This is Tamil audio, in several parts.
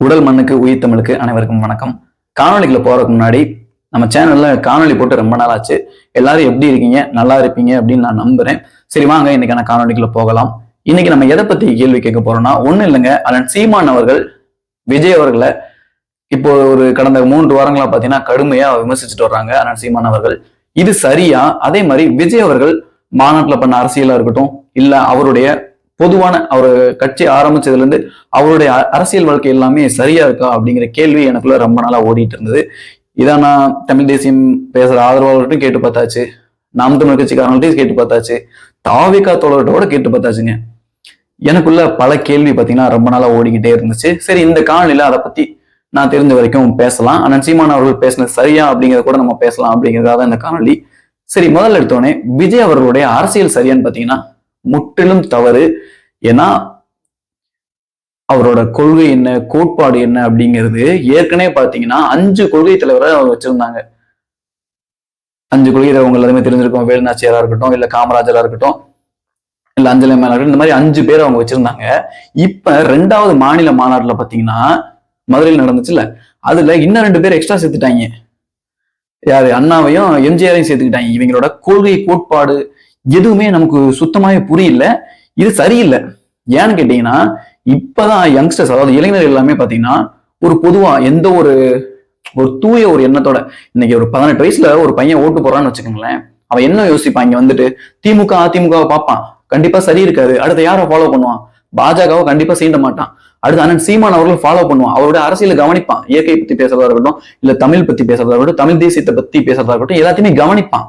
உடல் மண்ணுக்கு உயிர் தமிழுக்கு அனைவருக்கும் வணக்கம். காணொலிகளை போறதுக்கு முன்னாடி நம்ம சேனல்ல காணொளி போட்டு ரொம்ப நாள் ஆச்சு எல்லாரும் எப்படி இருக்கீங்க? நல்லா இருப்பீங்க அப்படின்னு நான் நம்புறேன். சரி வாங்க இன்னைக்கான காணொளிக்குள்ள போகலாம். இன்னைக்கு நம்ம எதை பத்தி கேள்வி கேட்க போறோம்னா ஒன்றும் இல்லைங்க. அண்ணன் சீமான் அவர்கள் விஜய் அவர்களை இப்போ ஒரு கடந்த மூன்று வாரங்களா பாத்தீங்கன்னா கடுமையா விமர்சிச்சுட்டு வர்றாங்க அண்ணன் சீமான் அவர்கள். இது சரியா? அதே மாதிரி விஜய் அவர்கள் மாநாட்டில் பண்ண அரசியலா இருக்கட்டும் இல்ல அவருடைய பொதுவான அவர் கட்சி ஆரம்பிச்சதுல இருந்து அவருடைய அரசியல் வாழ்க்கை எல்லாமே சரியா இருக்கா அப்படிங்கிற கேள்வி எனக்குள்ள ரொம்ப நாளா ஓடிட்டு இருந்தது. இதான் நான் தமிழ் தேசியம் பேசுற ஆதரவாளர்கிட்டும் கேட்டு பார்த்தாச்சு. நாம் தமிழ் கட்சிக்காரங்கள்ட்டையும் கேட்டு பார்த்தாச்சு. தாவிகா தோழர்கிட்ட கேட்டு பார்த்தாச்சுங்க. எனக்குள்ள பல கேள்வி பார்த்தீங்கன்னா ரொம்ப நாளா ஓடிக்கிட்டே இருந்துச்சு. சரி இந்த காணொலியில அதை பத்தி நான் தெரிஞ்ச வரைக்கும் பேசலாம். ஆனால் சீமான் அவர்கள் பேசினது சரியா அப்படிங்கிறத கூட நம்ம பேசலாம் அப்படிங்கிறதா தான் இந்த காணொலி. சரி முதல்ல எடுத்தோடனே விஜய் அவர்களுடைய அரசியல் சரியான்னு பார்த்தீங்கன்னா முற்றிலும் தவறு. ஏன்னா அவரோட கொள்கை என்ன கோட்பாடு என்ன அப்படிங்கிறது ஏற்கனவே பாத்தீங்கன்னா அஞ்சு கொள்கை தலைவரை அவங்க வச்சிருந்தாங்க. அஞ்சு கொள்கை தலைவர் எல்லாருமே தெரிஞ்சிருக்கோம். வேலுநாச்சியாரா இருக்கட்டும் இல்ல காமராஜரா இருக்கட்டும் இல்ல அஞ்சலி மேலா இருக்கட்டும் இந்த மாதிரி அஞ்சு பேர் அவங்க வச்சிருந்தாங்க. இப்ப ரெண்டாவது மாநில மாநாட்டுல பாத்தீங்கன்னா மதுரையில் நடந்துச்சுல்ல அதுல இன்னும் ரெண்டு பேர் எக்ஸ்ட்ரா சேர்த்துட்டாங்க. யாரு? அண்ணாவையும் எம்ஜிஆரையும் சேர்த்துக்கிட்டாங்க. இவங்களோட கொள்கை கோட்பாடு எதுவுமே நமக்கு சுத்தமாகவே புரியல. இது சரியில்லை. ஏன்னு கேட்டீங்கன்னா இப்பதான் யங்ஸ்டர்ஸ் அதாவது இளைஞர் எல்லாமே பாத்தீங்கன்னா ஒரு பொதுவா எந்த ஒரு ஒரு தூய ஒரு எண்ணத்தோட இன்னைக்கு ஒரு பதினெட்டு வயசுல ஒரு பையன் ஓட்டு போறான்னு வச்சுக்கோங்களேன். அவன் என்ன யோசிப்பான்? இங்க வந்துட்டு திமுக அதிமுகவை பார்ப்பான். கண்டிப்பா சரி இருக்காது அடுத்து யாரை ஃபாலோ பண்ணுவான்? பாஜகவை கண்டிப்பா சீண்ட மாட்டான். அடுத்து அண்ணன் சீமான் அவர்கள் ஃபாலோ பண்ணுவான். அவரோட அரசியல கவனிப்பான். இயற்கை பத்தி பேசுறதா இருக்கட்டும் இல்ல தமிழ் பத்தி பேசுறதா இருக்கட்டும் தமிழ் தேசியத்தை பத்தி பேசுறதா இருக்கட்டும் எல்லாத்தையுமே கவனிப்பான்.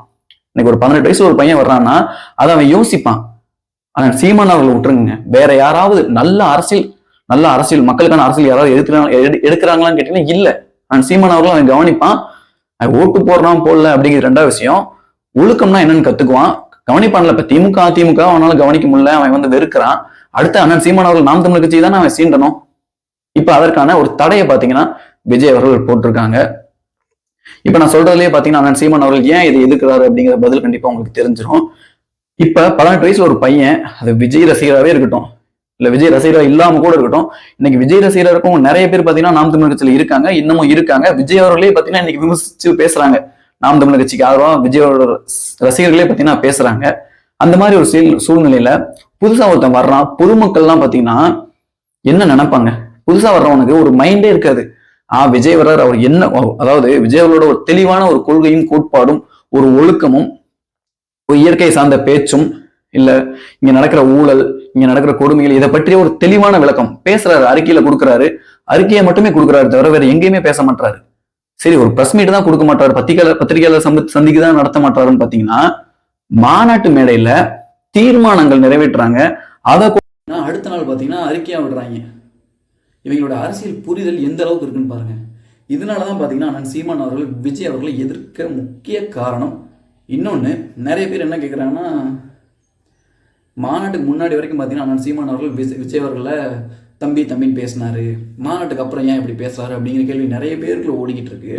இன்னைக்கு ஒரு பதினெட்டு வயசு ஒரு பையன் வர்றான்னா அதை அவன் யோசிப்பான். ஆனா சீமான் அவர்களை விட்டுருங்க. வேற யாராவது நல்ல அரசியல் நல்ல அரசியல் மக்களுக்கான அரசியல் யாராவது எடுக்கிறாங்க எடுக்கிறாங்களான்னு கேட்டீங்கன்னா இல்ல. ஆனா சீமான் அவர்களும் அவன் கவனிப்பான். அவன் ஓட்டு போடுறான் போடல அப்படிங்கிற ரெண்டாவது விஷயம். ஒழுக்கம்னா என்னன்னு கத்துக்குவான். கவனிப்பான்ல இப்ப திமுக அதிமுக அவனால கவனிக்க முடியல அவன் வந்து வெறுக்கிறான். அடுத்து அண்ணன் சீமான் அவர்கள் நாம் தமிழ் கட்சி தானே அவன் சீண்டணும். இப்ப அதற்கான ஒரு தடையை பாத்தீங்கன்னா விஜய் அவர்கள் போட்டிருக்காங்க. இப்ப நான் சொல்றதுலயே பாத்தீங்கன்னா அண்ணன் சீமான் அவர்கள் ஏன் இதை எதுக்குறாரு அப்படிங்கிற பதில் கண்டிப்பா உங்களுக்கு தெரிஞ்சிடும் இப்ப பதினெட்டு வயசுல ஒரு பையன் அது விஜய் ரசிகராகவே இருக்கட்டும் இல்ல விஜய் ரசிகரா இல்லாம கூட இருக்கட்டும் இன்னைக்கு விஜய் ரசிகரா இருக்கும் நிறைய பேர் பாத்தீங்கன்னா நாம் தமிழ் கட்சியில இருக்காங்க இன்னமும் இருக்காங்க. விஜய் அவர்களே பாத்தீங்கன்னா இன்னைக்கு விமர்சிச்சு பேசுறாங்க. நாம் தமிழ் கட்சிக்கு ஆதரவா விஜய் அவரோட ரசிகர்களே பாத்தீங்கன்னா பேசுறாங்க. அந்த மாதிரி ஒரு சூழ் சூழ்நிலையில புதுசா ஒருத்தன் வர்றான். பொதுமக்கள்லாம் பாத்தீங்கன்னா என்ன நினைப்பாங்க? புதுசா வர்றவனுக்கு ஒரு மைண்டே இருக்காது. ஆ விஜய் அவர் என்ன அதாவது விஜய் அவர்களோட ஒரு தெளிவான ஒரு கொள்கையும் கோட்பாடும் ஒரு ஒழுக்கமும் ஒரு இயற்கை சார்ந்த பேச்சும் இல்ல இங்க நடக்கிற ஊழல் இங்க நடக்கிற கொடுமைகள் இதை பற்றிய ஒரு தெளிவான விளக்கம் பேசுறாரு அறிக்கையில கொடுக்குறாரு. அறிக்கையை மட்டுமே கொடுக்குறாரு தவிர வேற எங்கேயுமே பேச மாட்டாரு சரி ஒரு பிரஸ் மீட் தான் கொடுக்க மாட்டாரு பத்திரிகையாளர் பத்திரிகையாளர் சந்தி சந்திக்கு தான் நடத்த மாட்டாருன்னு பாத்தீங்கன்னா மாநாட்டு மேடையில தீர்மானங்கள் நிறைவேற்றுறாங்க. அதை அடுத்த நாள் பாத்தீங்கன்னா அறிக்கையா விடுறாங்க. இவங்களோட அரசியல் புரிதல் எந்த அளவுக்கு இருக்குன்னு பாருங்க. இதனாலதான் பார்த்தீங்கன்னா அண்ணன் சீமான் அவர்கள் விஜய் அவர்களை எதிர்க்க முக்கிய காரணம் இன்னொன்று நிறைய பேர் என்ன கேட்குறாங்கன்னா மாநாட்டுக்கு முன்னாடி வரைக்கும் பார்த்தீங்கன்னா அண்ணன் சீமான் அவர்கள் விஜய் விஜய் அவர்களை தம்பி தம்பின்னு பேசினார். மாநாட்டுக்கு அப்புறம் ஏன் இப்படி பேசுகிறாரு அப்படிங்கிற கேள்வி நிறைய பேருக்குள்ள ஓடிக்கிட்டு இருக்கு.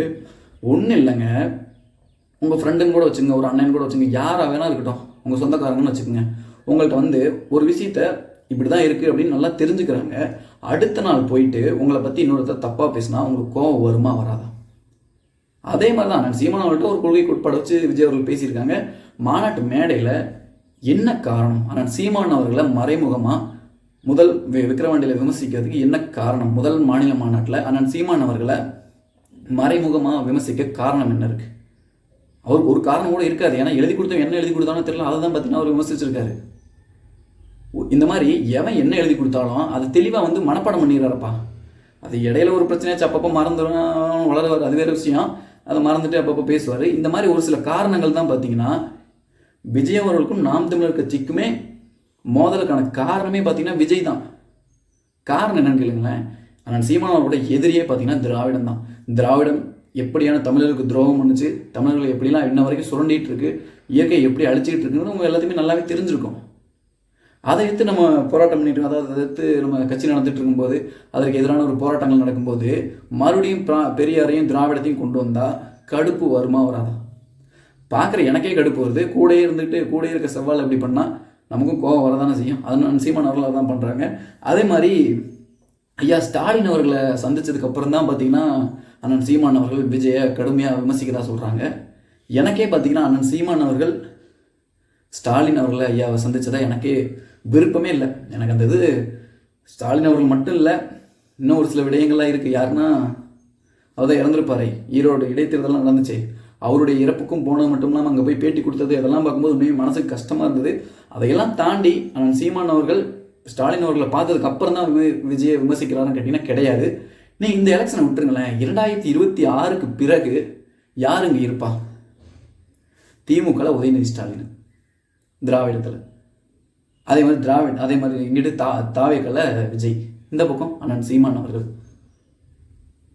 ஒன்றும் இல்லைங்க. உங்கள் ஃப்ரெண்டுன்னு கூட வச்சுங்க ஒரு அண்ணன் கூட வச்சுங்க யாராக வேணா இருக்கட்டும். உங்கள் சொந்தக்காரங்கன்னு வச்சுக்கோங்க. உங்கள்கிட்ட வந்து ஒரு விஷயத்த இப்படி தான் இருக்குது அப்படின்னு நல்லா தெரிஞ்சுக்கிறாங்க. அடுத்த நாள் போயிட்டு உங்களை பற்றி இன்னொருத்தர் தப்பாக பேசினா உங்களுக்கு கோவம் வருமா வராதா? அதே மாதிரி தான் நான் சீமான் அவர்கிட்ட ஒரு கொள்கைக்கு உட்பட வச்சு விஜய் அவர்கள் பேசியிருக்காங்க. மாநாட்டு மேடையில் என்ன காரணம்? ஆனால் சீமான் அவர்களை மறைமுகமாக முதல் வி- விக்கிரவாண்டியில் விமர்சிக்கிறதுக்கு என்ன காரணம்? முதல் மாநில மாநாட்டில் அண்ணன் சீமான் அவர்களை மறைமுகமாக விமர்சிக்க காரணம் என்ன இருக்கு? அவருக்கு ஒரு காரணம் கூட இருக்காது. ஏன்னா எழுதி கொடுத்தோம் என்ன எழுதி கொடுத்தானோ தெரியல. அதை தான் பார்த்தீங்கன்னா அவர் விமர்சிச்சிருக்காரு. இந்த மாதிரி எவன் என்ன எழுதி கொடுத்தாலும் அது தெளிவாக வந்து மனப்பாடம் பண்ணிடுறாருப்பா அது இடையில ஒரு பிரச்சனையாச்சு அப்பப்போ மறந்துடும் வளருவார். அது வேறு விஷயம். அதை மறந்துட்டு அப்பப்போ பேசுவார். இந்த மாதிரி ஒரு சில காரணங்கள் தான் பார்த்தீங்கன்னா விஜய் அவர்களுக்கும் நாம் தமிழர் கட்சிக்குமே மோதலுக்கான காரணமே பார்த்தீங்கன்னா விஜய் தான். காரணம் என்னன்னு கேளுங்களேன். ஆனால் சீமான் அவரோட எதிரியே பார்த்தீங்கன்னா திராவிடம் தான். திராவிடம் எப்படியான தமிழர்களுக்கு துரோகம் பண்ணுச்சு தமிழர்கள் எப்படிலாம் இன்ன வரைக்கும் சுரண்டிட்டு இருக்கு இயற்கை எப்படி அழிச்சிக்கிட்டு இருக்குன்னு உங்க எல்லாத்தையுமே நல்லாவே தெரிஞ்சிருக்கும். அதை எடுத்து நம்ம போராட்டம் பண்ணிட்டு அதாவது அதை எடுத்து நம்ம கட்சி நடந்துட்டு இருக்கும்போது அதற்கு எதிரான ஒரு போராட்டங்கள் நடக்கும்போது மறுபடியும் பிரா- பெரியாரையும் திராவிடத்தையும் கொண்டு வந்தால் கடுப்பு வருமா வராதா? பார்க்குற எனக்கே கடுப்பு வருது. கூடயே இருந்துட்டு கூடயே இருக்க செவ்வால் எப்படி பண்ணால் நமக்கும் கோவம் வரதானே செய்யும். அதனால சீமான் அவர்கள் தான் பண்ணுறாங்க அதே மாதிரி ஐயா ஸ்டாலின் அவர்களை சந்தித்ததுக்கு அப்புறம் தான் பார்த்தீங்கன்னா அண்ணன் சீமான் அவர்கள் விஜயை கடுமையாக விமர்சிக்கிறதா சொல்கிறாங்க எனக்கே பார்த்தீங்கன்னா அண்ணன் சீமான் அவர்கள் ஸ்டாலின் அவர்களை ஐயாவை சந்தித்ததாக எனக்கே விருப்பமே இல்லை. எனக்கு அந்த இது ஸ்டாலின் அவர்கள் மட்டும் இல்லை இன்னும் ஒரு சில விடயங்கள்லாம் இருக்குது யாருன்னா அவர் இறந்துருப்பாரு ஈரோடு இடைத்தேர்தலாம் நடந்துச்சு. அவருடைய இறப்புக்கும் போனது மட்டும் இல்லாமல் அங்கே போய் பேட்டி கொடுத்தது அதெல்லாம் பார்க்கும்போது உண்மையும் மனசுக்கு கஷ்டமாக இருந்தது. அதையெல்லாம் தாண்டி ஆனால் சீமான் அவர்கள் ஸ்டாலின் அவர்களை பார்த்ததுக்கு அப்புறம் தான் விஜயை விமர்சிக்கிறாருன்னு கேட்டிங்கன்னா கிடையாது. நீ இந்த எலெக்ஷனை விட்டுருங்களேன். இரண்டாயிரத்தி இருபத்தி ஆறுக்கு பிறகு யார் இங்கே இருப்பா? திமுகவில் உதயநிதி ஸ்டாலின் திராவிடத்தில். அதே மாதிரி திராவிட் அதே மாதிரி இங்கிட்டு தா தாவேக்கல விஜய் இந்த பக்கம் அண்ணன் சீமான் அவர்கள்.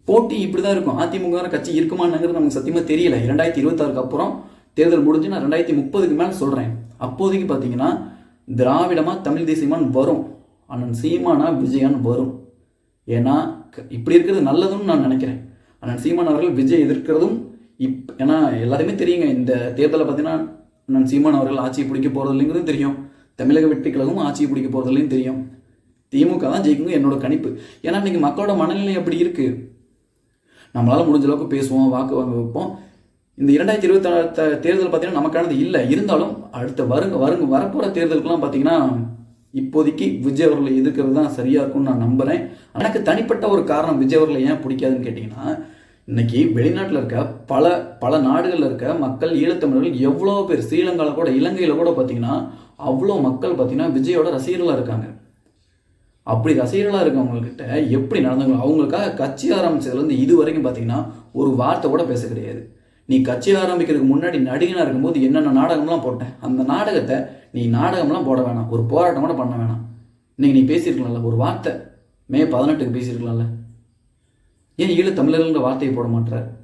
போட்டி இப்படி தான் இருக்கும். அதிமுக கட்சி இருக்குமானுங்கிறது நமக்கு சத்தியமாக தெரியல. இரண்டாயிரத்தி இருபத்தாறுக்கு அப்புறம் தேர்தல் முடிஞ்சு நான் ரெண்டாயிரத்தி முப்பதுக்கு மேலே சொல்கிறேன் அப்போதைக்கு பார்த்தீங்கன்னா திராவிடமாக தமிழ் தேசியமான்னு வரும். அண்ணன் சீமானா விஜயான் வரும். ஏன்னா க- இப்படி இருக்கிறது நல்லதுன்னு நான் நினைக்கிறேன். அண்ணன் சீமான் அவர்கள் விஜய் எதிர்க்கிறதும் இப் ஏன்னா எல்லாருமே தெரியுங்க. இந்த தேர்தலில் பார்த்தீங்கன்னா அண்ணன் சீமான் அவர்கள் ஆட்சியை பிடிக்க போகிறது இல்லைங்கிறது தெரியும். தமிழக வெற்றி கழகமும் ஆட்சியை பிடிக்க போகிறதுலையும் தெரியும். திமுக தான் ஜெயிக்குங்க என்னோட கணிப்பு. ஏன்னா இன்றைக்கி மக்களோட மனநிலை அப்படி இருக்குது நம்மளால் முடிஞ்ச அளவுக்கு பேசுவோம் வாக்கு வாங்க வைப்போம். இந்த இரண்டாயிரத்தி இருபத்தி ஆறு தேர்தல் பார்த்தீங்கன்னா நமக்கானது இல்லை. இருந்தாலும் அடுத்த வருங்க வருங்க வரப்போகிற தேர்தலுக்குலாம் பார்த்தீங்கன்னா இப்போதைக்கு விஜய் அவர்களை எதிர்க்கிறது தான் சரியாக இருக்கும்னு நான் நம்புகிறேன் எனக்கு தனிப்பட்ட ஒரு காரணம் விஜய் அவர்களை ஏன் பிடிக்காதுன்னு கேட்டிங்கன்னா இன்னைக்கு வெளிநாட்டில் இருக்க பல பல நாடுகளில் இருக்க மக்கள் ஈழத்தமிழர்கள் எவ்வளோ பேர் ஸ்ரீலங்காவில் கூட இலங்கையில் கூட பார்த்தீங்கன்னா அவ்வளோ மக்கள் பார்த்தீங்கன்னா விஜயோட ரசிகர்களாக இருக்காங்க. அப்படி ரசிகர்களாக இருக்கவங்கக்கிட்ட எப்படி நடந்தாங்க அவங்களுக்காக கட்சி ஆரம்பித்ததுலேருந்து இது வரைக்கும் பார்த்தீங்கன்னா ஒரு வார்த்தை கூட பேச கிடையாது. நீ கட்சி ஆரம்பிக்கிறதுக்கு முன்னாடி நடிகனாக இருக்கும்போது என்னென்ன நாடகம்லாம் போட்டேன்? அந்த நாடகத்தை நீ நாடகம்லாம் போட வேணாம். ஒரு போராட்டம் கூட பண்ண வேணாம். இன்றைக்கி நீ பேசியிருக்கலாம்ல ஒரு வார்த்தை. மே பதினெட்டுக்கு பேசியிருக்கலாம்ல. ஏன் ஈழ தமிழர்கள்ன்ற வார்த்தையை போட மாட்ற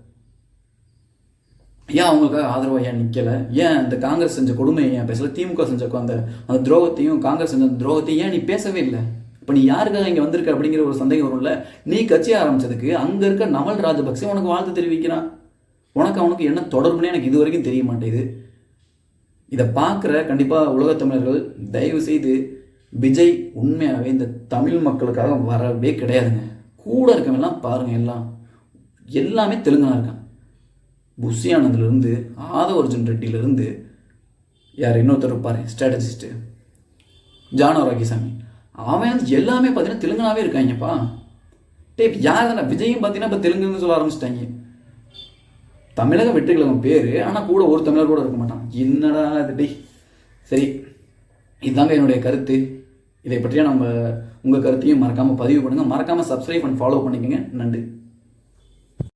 ஏன் அவங்களுக்காக ஆதரவாக ஏன் நிற்கலை ஏன் அந்த காங்கிரஸ் செஞ்ச கொடுமையை ஏன் பேசல? திமுக செஞ்ச அந்த அந்த துரோகத்தையும் காங்கிரஸ் செஞ்ச அந்த துரோகத்தையும் ஏன் நீ பேசவே இல்லை? இப்போ நீ யாருக்காக இங்கே வந்திருக்க அப்படிங்கிற ஒரு சந்தேகம் வரும்ல? நீ கட்சி ஆரம்பிச்சதுக்கு அங்கே இருக்க நமல் ராஜபக்சே உனக்கு வாழ்த்து தெரிவிக்கிறான். உனக்கு அவனுக்கு என்ன தொடர்புனே எனக்கு இது வரைக்கும் தெரிய மாட்டேங்குது. இதை பார்க்குற கண்டிப்பாக உலகத் தமிழர்கள் தயவு செய்து விஜய் உண்மையாகவே இந்த தமிழ் மக்களுக்காக வரவே கிடையாதுங்க. கூட இருக்கவெல்லாம் பாருங்கள் எல்லாம் எல்லாமே தெலுங்கனா இருக்கான் புஷி ஆனந்த்லேருந்து ஆதவ அர்ஜுன் ரெட்டியிலேருந்து யார் இன்னொருத்தர் இருப்பார் ஸ்ட்ராட்டஜிஸ்ட்டு ஜானோ ராகிசாமி அவன் வந்து எல்லாமே பார்த்தீங்கன்னா தெலுங்கனாவே இருக்காங்கப்பா. டேய் யார் தானே விஜயும் பார்த்தீங்கன்னா இப்போ தெலுங்குன்னு சொல்ல ஆரம்பிச்சிட்டாங்க. தமிழக வெற்றி கழகம் பேர் ஆனால் கூட ஒரு தமிழர் கூட இருக்க மாட்டான். என்னடா இது டேய். சரி இதுதாங்க என்னுடைய கருத்து. இதை பற்றியா நம்ம உங்கள் கருத்தையும் மறக்காமல் பதிவு பண்ணுங்கள் மறக்காமல் சப்ஸ்கிரைப் அண்ட் ஃபாலோ பண்ணிக்கோங்க. நன்றி.